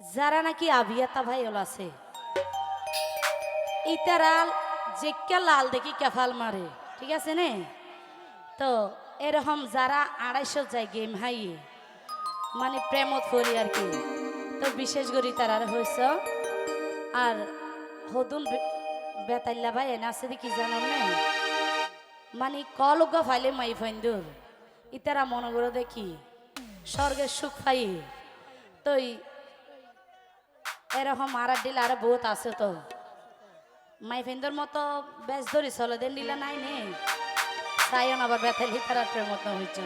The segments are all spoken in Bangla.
যারা নাকি আভিয়াতা ভাই হল আছে ইতারাল যে লাল দেখি কেফাল মারে, ঠিক আছে নে? তো এরকম যারা আড়াইশো যায় গেম হাইয়ে মানে প্রেমত করি আর কি। তো বিশেষ করে তারা হয়েছ আর হদুন বেতাল্লা ভাই এনে আছে কি জানো না? মানে কলগা ফাইলে মাই ফাইন্দুর ইতারা মনে করে দেখি, স্বর্গের সুখ পাই তো এরকম আর দিলে আর বহুত আছে তো। মাই ফেন্দর মতো বেশ ধরি চলে, দেন দিলা নাই নে। তাইও আবার বেতালি তারা প্রেমত হয়েছে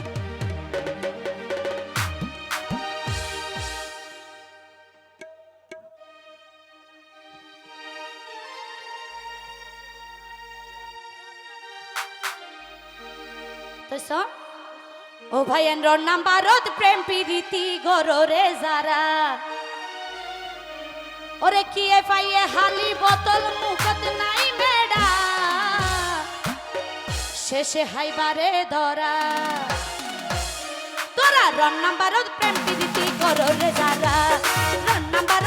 ও ভাই এন্ডর নাম ভারত প্রেম প্রীতি গররে যারা। ওরে কি এফআইএ পাইয়ে হালি বোতল মুখত নাই মেডা শেষে হাইবারে ধরা। তোরা রন নাম্বার প্রেম প্রীতি করো রে যারা। রন নাম্বার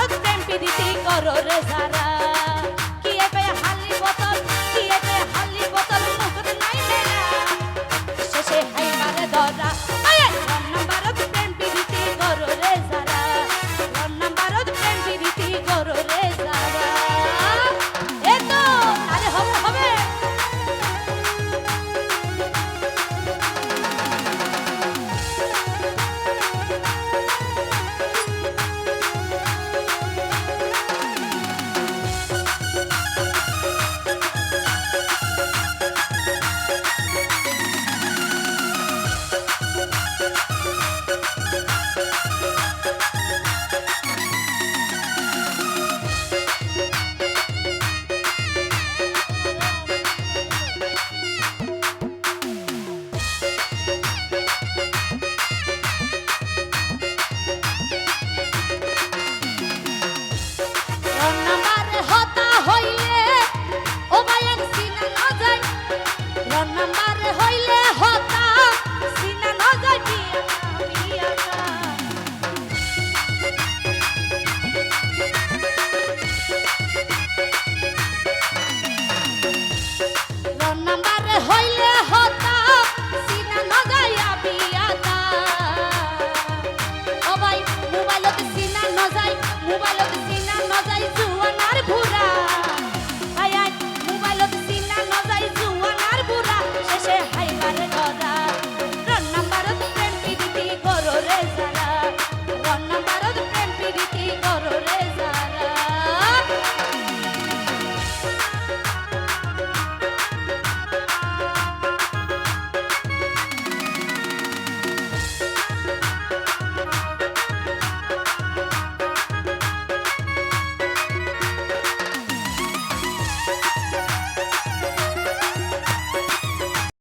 五万人